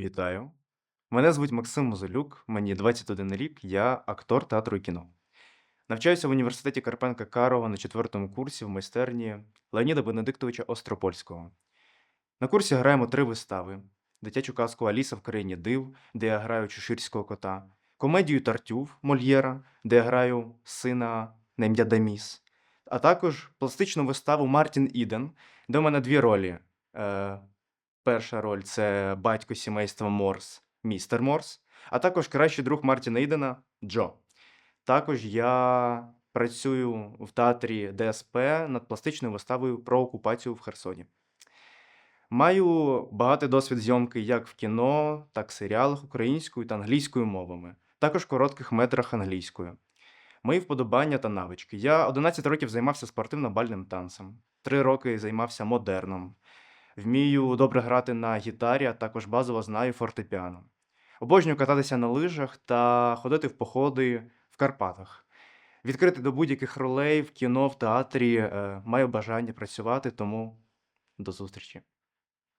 Вітаю. Мене звуть Максим Мозолюк, мені 21 рік, я актор театру і кіно. Навчаюся в університеті Карпенка Карова на четвертому курсі в майстерні Леоніда Бенедиктовича Остропольського. На курсі граємо три вистави: дитячу казку Аліса в країні див, де я граю чеширського кота, комедію Тартюф Мольєра, де я граю сина на ім'я Даміс, а також пластичну виставу Мартін Іден, де в мене дві ролі. Перша роль це батько сімейства Морс, містер Морс, а також кращий друг Мартіна Ідена Джо. Також я працюю в театрі ДСП над пластичною виставою про окупацію в Херсоні. Маю багатий досвід зйомки як в кіно, так і серіалах українською та англійською мовами, також в коротких метрах англійською. Мої вподобання та навички. Я 11 років займався спортивно-бальним танцем, 3 роки займався модерном. Вмію добре грати на гітарі, а також базово знаю фортепіано. Обожнюю кататися на лижах та ходити в походи в Карпатах. Відкрити до будь-яких ролей в кіно, в театрі. е, Маю бажання працювати, тому до зустрічі.